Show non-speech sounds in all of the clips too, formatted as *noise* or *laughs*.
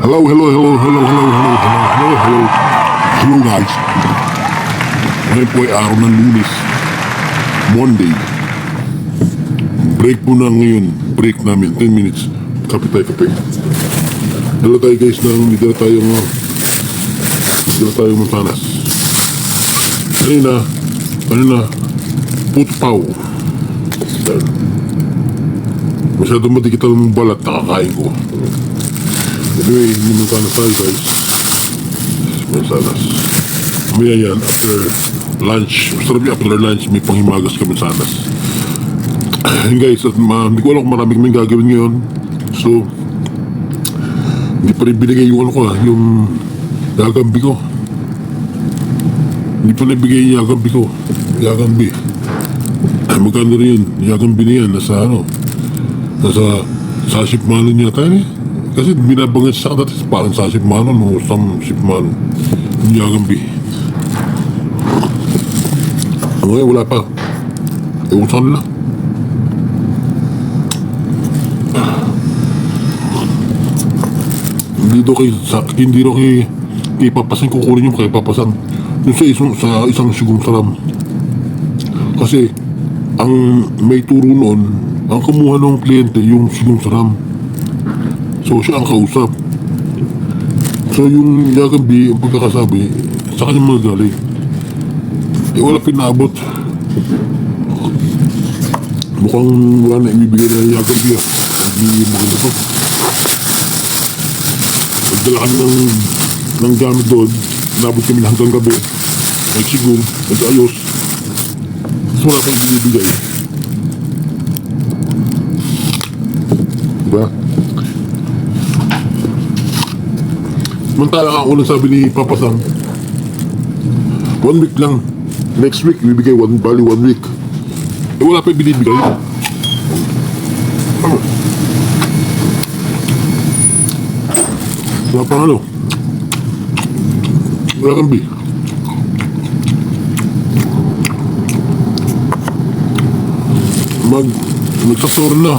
Hello, hello, hello, hello, hello, hello, hello, hello, hello. Hello guys. Ngayon po ay araw ng lunes. Monday. Break po na ngayon. Break namin. 10 minutes. Kape tayo, kape. Dala tayo guys ng dala tayo mga dala tayo mansanas. Kanina, kanina, putpaw. Dahil Masyadong madikit ang balat, nakakain ko. Hindi mansanas tayo guys. Mansanas. Mamaya yan, after lunch, masarap yung after lunch, may panghimagas kami sanas. Ayun guys, at ma, hindi ko alam kung marami kaming gagawin ngayon. So, hindi pa rin binigay yung ano ko ah, yung gagambi ko. Hindi pa rin bigay yung gagambi ko. Gagambi. Ay, magkano rin yun? Gagambi na yan, nasa ano, nasa sa shipmanon yata yun eh. Kasi binabanggit sa dati parang sa shipmanon o some shipmanon. Yung gagambi. Ngayon wala pa. Ewan sa kanila. Daw kay, sa, hindi daw kay, kay papasan kukunin yung kay papasan. Yung sa isang, sa isang sigong saram. Kasi, ang may turo noon, ang kumuha ng kliyente yung sigong saram. So, siya ang kausap. So, yung Yagabi, ang pagkakasabi, sa kanya mga galing. Eh, wala pinabot. Mukhang wala na ibibigay na Yagabi ah. Hindi maganda to. Nagdala kami ng, ng gamit doon. Nabot kami hanggang gabi. Nagsigong, nag-ayos. Tapos wala pang binibigay. Diba? Mantala ang unang sabi ni Papa Sam, one week lang. Next week, bibigay one, bali one week. Eh, wala pa binibigay. Ano? Wala pang ano? Wala kang bi. Mag, magsastore na.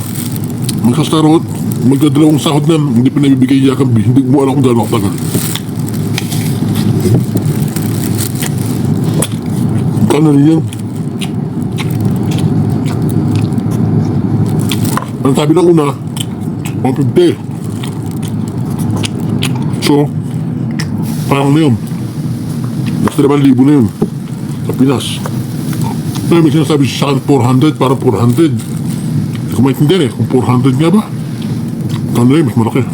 Magsastore, magdadalawang sahod na, hindi pa nabibigay niya kang bi. Hindi mo alam kung gano'ng katagal. Kano rin? Ang sabi ng una, 150. So, parang na yun. Basta naman libo na yun. Sa Pinas. Kaya may sinasabi sa akin 400, parang 400. Hindi ko maintindihan eh, kung 400 nga ba? Yun, mas malaki.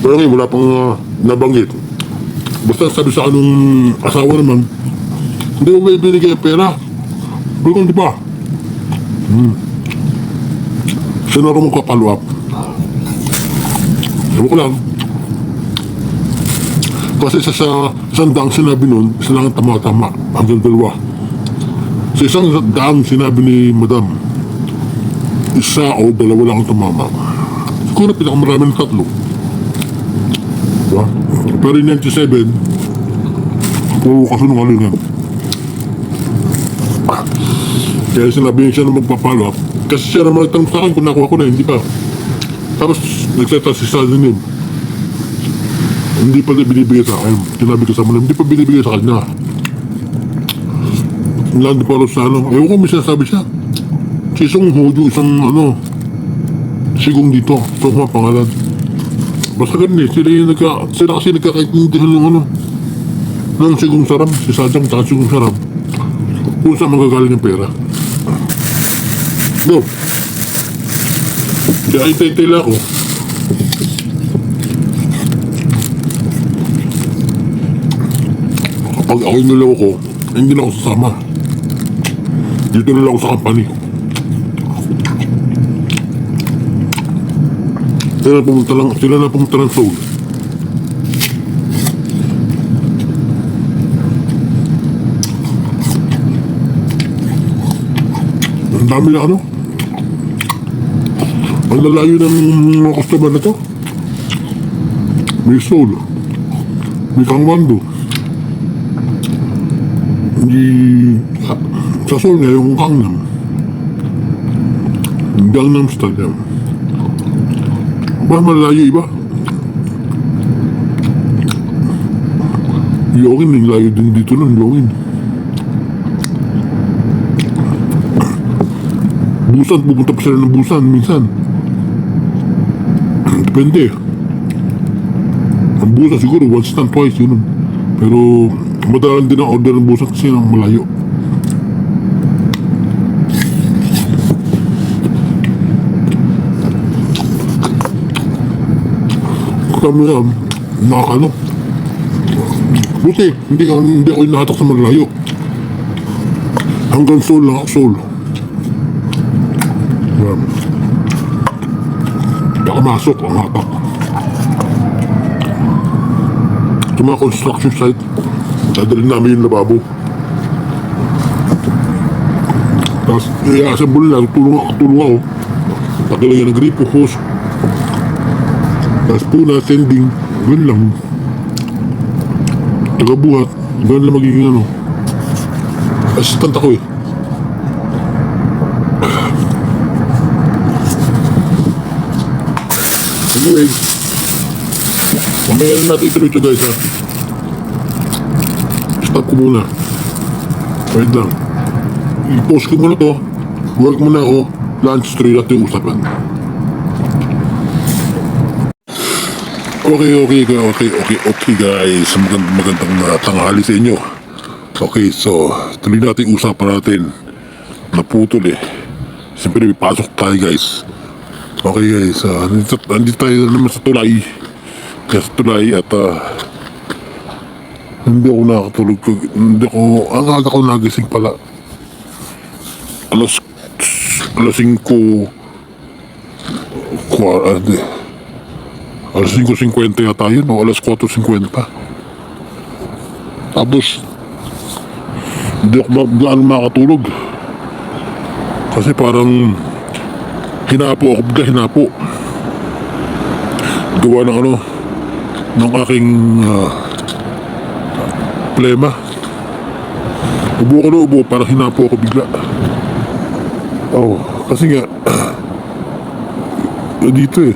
Pero ngayon, wala pang uh, nabanggit. Basta sabi sa anong asawa naman, hindi mo may binigay pera. Pero kung di ba? Hmm. Siya na rin magpa-follow up. Sabi ko lang. Kasi sa, sa isang daang sinabi nun, isa lang ang tama-tama. Hanggang dalawa. Sa isang daang sinabi ni Madam, isa o dalawa lang ang tumama. Siguro pinakamarami ng tatlo. Diba? Pero yung 97, puro kasunungalingan. Kaya sinabi niya siya na magpapalo up. Kasi siya naman nagtanong sa akin kung nakuha ko na, hindi pa. Tapos nagseta si Sazanin. Hindi pa binibigay sa akin. Sinabi ko sa mga, hindi pa binibigay sa kanya. Wala, hindi pa alam sa ano. Ewan ko, may sinasabi siya. Si Song Ho, yung isang ano, sigong dito. Ito ang pangalan. Basta ganun eh, sila yung nagka, sila kasi nagkakaintindihan ng ano, ng sigong saram, si Sajang tsaka sigong saram, kung saan magagaling ang pera. No. Kaya hintay-hintay lang Kapag ako yung niloko, hindi na ako sasama. Dito na lang sa company. Sila na pumunta lang, sila na pumunta ng Seoul. Ang dami na ano. Ang lalayo ng mga customer na to. May Seoul. May Kangwando. Di sa, Seoul niya yung Gangnam. Gangnam Style yan. Ba malayo iba? Yongin yung layo din dito nun, Yongin. Busan, pupunta pa sila ng Busan minsan. Depende. Ang Busan siguro once and twice yun. Pero madalang din ang order ng Busan kasi ang malayo. Kami na, nakakano. Buti, hindi, hindi ako inahatak sa malayo. Hanggang Seoul lang ako, Seoul. Yan. Baka masok ang hatak. Sa mga construction site, dadalhin namin yung lababo. Tapos, i-assemble na, tulong tulong ako. Pagkalagyan ng gripo, hose. Tapos puna, sending, ganun lang. Tagabuhat, ganun lang magiging ano. Assistant ako eh. Anyway, mamaya na natin ituloy ito guys ha. Stop ko muna. Wait lang. I-post ko muna to. Work muna ako. Lunch three natin usapan. Okay, okay, okay, okay, okay guys. Magand magandang uh, tanghali sa inyo. Okay, so tuloy natin usapan natin. Naputol eh. Siyempre may pasok tayo guys. Okay guys, uh, nandito, nandito tayo naman sa tulay. Kaya sa tulay at uh, hindi ako nakatulog. Hindi ako, ang aga ko nagising pala. Alas, alas 5, kwa, ah, di, alas 5.50 yata yun, o alas 4.50. Tapos, hindi ako gaano makatulog. Kasi parang, hinapo ako, bigla hinapo. Gawa ng ano, ng aking ah, plema. Ubo ko na ubo, parang hinapo ako bigla. Oh, kasi nga, *clears throat* dito eh.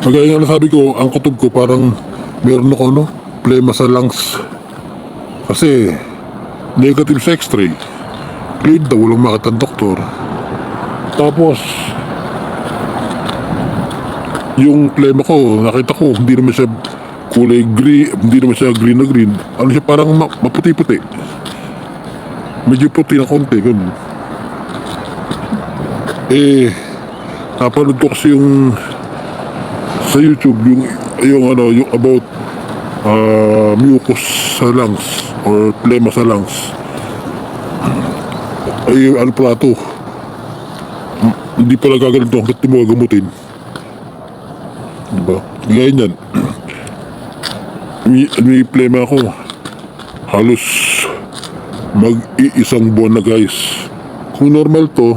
Kagaya nga nasabi ko, ang kutob ko parang meron ako no, plema sa lungs. Kasi, negative sa x-ray. Cleared daw, walang makita ang doktor. Tapos, yung plema ko, nakita ko, hindi naman siya kulay green, hindi naman siya green na green. Ano siya, parang ma- maputi-puti. Medyo puti na konti, ganun. Eh, napanood ko kasi yung sa YouTube, yung, yung ano, yung about uh, mucus sa lungs or plema sa lungs. Ay, ano pala to? hindi pala gaganito hanggat di mo gagamutin. Diba? Gaya niyan. May, plema ako. Halos mag-iisang buwan na guys. Kung normal to,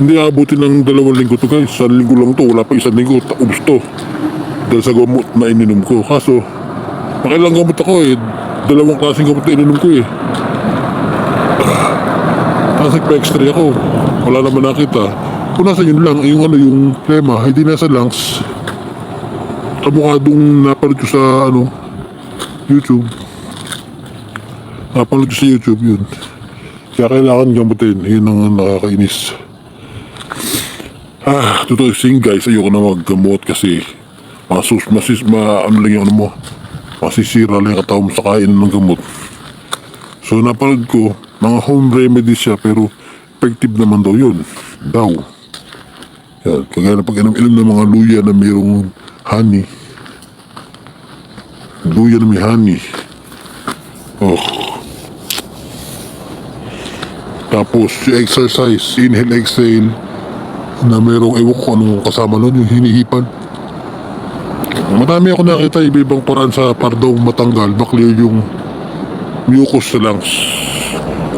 hindi abutin ng dalawang linggo to guys. Sa linggo lang to, wala pa isang linggo, ta- ubos to. Dahil sa gamot na ininom ko. Kaso, nakailang gamot ako eh. Dalawang klaseng gamot na ininom ko eh. Tapos nagpa-x-ray ako. Wala naman nakita. Kung nasa yun lang, yung ano, yung plema, hindi nasa lungs. Kamukadong napanood ko sa, ano, YouTube. Napanood ko sa YouTube yun. Kaya kailangan gamutin. Yun ang nakakainis. Ah, totoo sing guys, ayoko na maggamot kasi masus, masis, ma, ano lang yung ano mo, masisira lang yung katawan sa kain ng gamot. So napanood ko, mga home remedy siya pero effective naman daw yun. Daw. Yan, kagaya na pag inom-inom ng mga luya na mayroong honey. Luya na may honey. Oh. Tapos yung exercise, inhale, exhale, na mayroong ewan ko anong kasama nun, yung hinihipan. Madami ako nakita iba-ibang paraan sa pardong matanggal, maklear yung mucus sa lungs.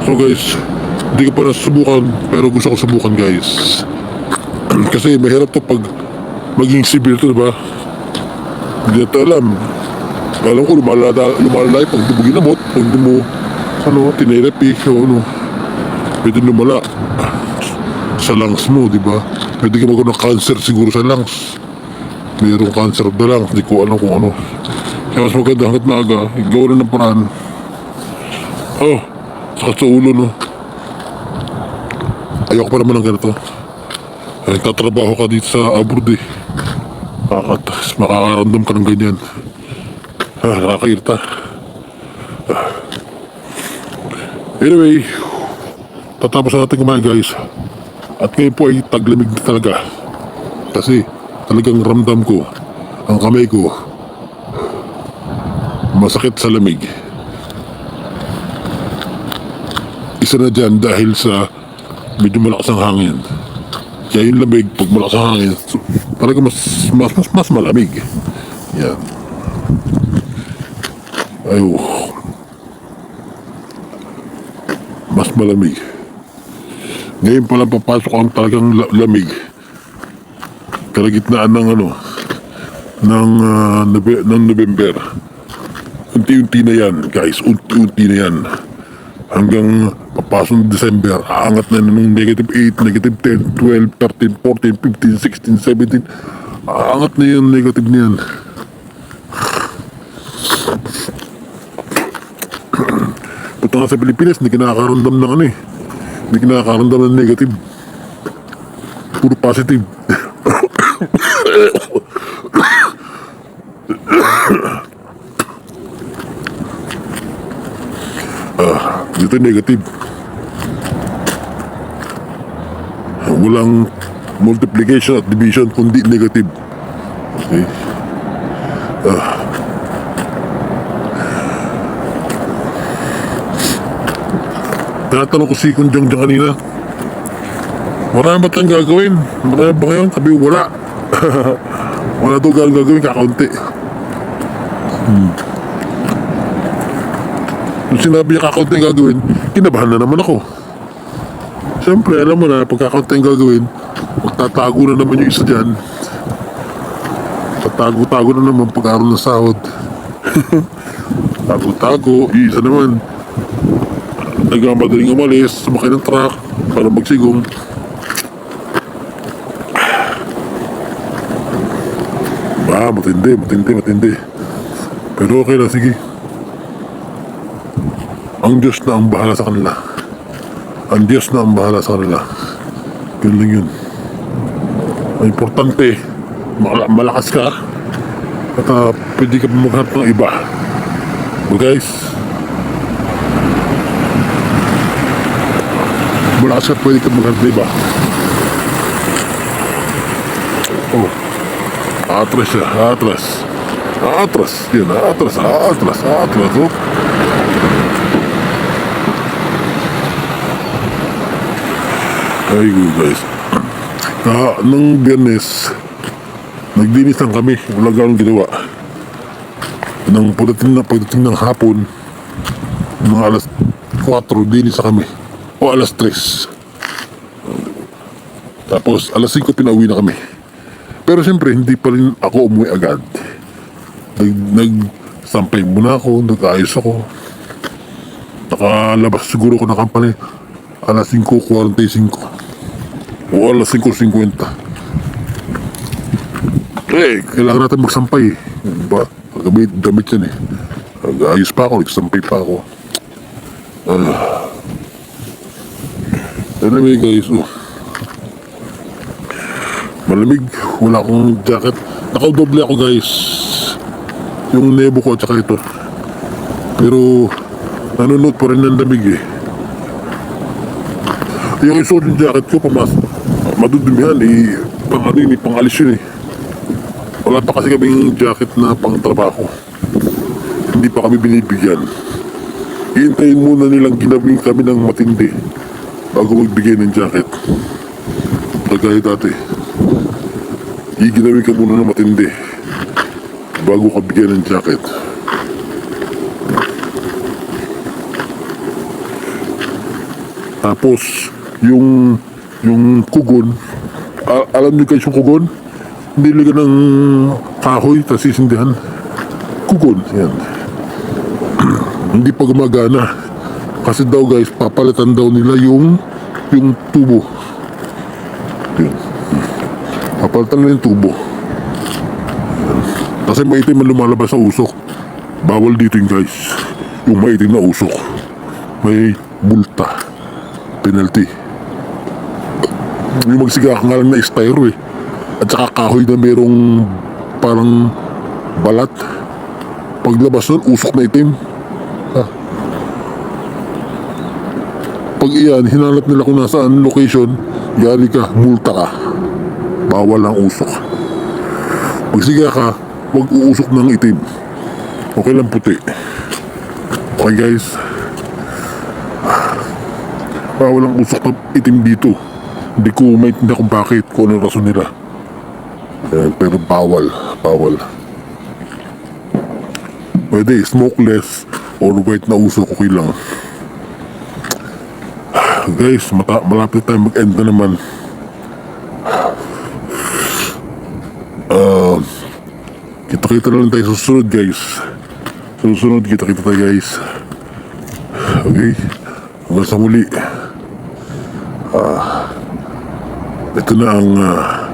So guys, hindi ko pa nasubukan, pero gusto ko subukan guys. *clears throat* Kasi mahirap to pag maging severe to, diba? Hindi natin alam. Alam ko, lumalala, lumalala yung pag ginamot, pag di mo, ano, tinerapi, o ano, pwede lumala sa lungs mo, di ba? Pwede ka magkaroon ng cancer siguro sa lungs. Mayroong cancer the lungs, di ko alam kung ano. Kaya mas maganda hanggat maaga, gawa na ng paraan. Oh, sakit sa ulo, no? Ayoko pa naman ng ganito. Eh, tatrabaho ka dito sa abroad eh. Kakat, makakaramdam ka ng ganyan. Ah, nakakairita. Ah. Anyway, tatapos na natin kumain guys. At ngayon po ay taglamig na talaga. Kasi talagang ramdam ko ang kamay ko masakit sa lamig. Isa na dyan dahil sa medyo malakas ang hangin. Kaya yung lamig, pag malakas ang hangin, talaga mas, mas, mas, mas malamig. Yan. Ayo. Mas malamig. Ngayon pa lang papasok ang talagang la- lamig. Kalagitnaan ng ano, ng, Nobe- ng November. Unti-unti na yan, guys. Unti-unti na yan. Hanggang papasok ng December, aangat na ng negative 8, negative 10, 12, 13, 14, 15, 16, 17. Aangat na yung negative na yan. Punta nga sa Pilipinas, hindi ka nakakaramdam ng ano eh. Hindi ka nakakaramdam ng negative. Puro positive. Dito negative. Walang multiplication at division kundi negative. Okay. Tinatanong ko si Kunjang dyan kanina. Marami ba tayong gagawin? Marami ba ngayon? Sabi wala. *laughs* wala daw gagawin, kakaunti. Hmm. Nung sinabi niya kakaunti ang gagawin, kinabahan na naman ako. Siyempre, alam mo na, pag kakaunti ang gagawin, magtatago na naman yung isa dyan. Tatago-tago na naman pag-aaral ng sahod. *laughs* Tago-tago, yung isa naman, nagmamadaling umalis, sumakay ng truck para magsigong. Ah, matindi, matindi, matindi. Pero okay lang, sige. Ang Diyos na ang bahala sa kanila. Ang Diyos na ang bahala sa kanila. Ganun lang yun. Ang importante, mala- malakas ka at ah, pwede ka maghanap ng iba. So guys, malakas ka pwede ka maghanap ng iba. Oh, atras siya, atras. Atras, yun, atras, atras, atras, oh. Ay, guys. Ah, nung biyernes, naglinis lang kami. Wala ganong ginawa. Nang pagdating na pagdating ng hapon, mga alas 4, dinis na kami. O alas 3. Tapos, alas 5 pinauwi na kami. Pero siyempre, hindi pa rin ako umuwi agad. Nag, nagsampay muna ako, nag-ayos ako. Nakalabas siguro ko ng company alas 5.45 o alas 5.50. Eh, kailangan natin magsampay eh. Diba? Gamit, gamit yan eh. Nag-ayos pa ako, nagsampay pa ako. Ah. Anyway guys, oh. Malamig, wala akong jacket. Nakadoble ako guys. Yung nebo ko at saka ito. Pero, nanonood pa rin ng lamig eh. Yung isuot yung jacket ko, pamas, madudumihan eh. Pang ano yun eh, pang alis yun eh. Wala pa kasi kaming jacket na pang trabaho. Hindi pa kami binibigyan. Hihintayin muna nilang ginawin kami ng matindi bago magbigay ng jacket. Kagaya dati. Iginawin ka muna ng matindi bago ka bigyan ng jacket. Tapos, yung yung kugon, a- alam niyo guys yung kugon? Niligan ng kahoy, tapos sisindihan. Kukon, yan. *clears throat* Hindi pa gumagana. Kasi daw guys, papalitan daw nila yung yung tubo. Yun. Papalitan nila yung tubo. Yan. Kasi maitim ang lumalabas sa usok. Bawal dito yung guys. Yung maitim na usok. May bulta. Penalty. Yung magsiga ka nga lang na styro eh. At saka kahoy na merong parang balat. Paglabas nun, usok na itim. Ha? Pag iyan, hinanap nila kung nasaan location, yari ka, multa ka. Bawal ang usok. Pag siga ka, huwag uusok ng itim. Okay lang puti. Okay guys. Bawal ang usok ng itim dito. Hindi ko maintindihan kung bakit, kung ano rason nila. Eh, pero bawal, bawal. Pwede, smokeless or white na usok, okay lang. Guys, mata malapit tayo mag-end na naman. Ah, kita-kita lang tayo susunod, guys. Susunod, kita-kita tayo, guys. Okay? Hanggang sa muli. Ah, ito na ang ah,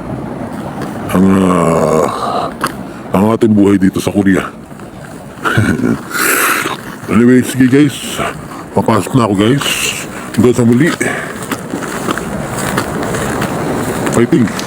ang ah, ang ating buhay dito sa Korea. *laughs* anyway, sige guys. Papasok na ako guys. Hanggang sa muli. Fighting.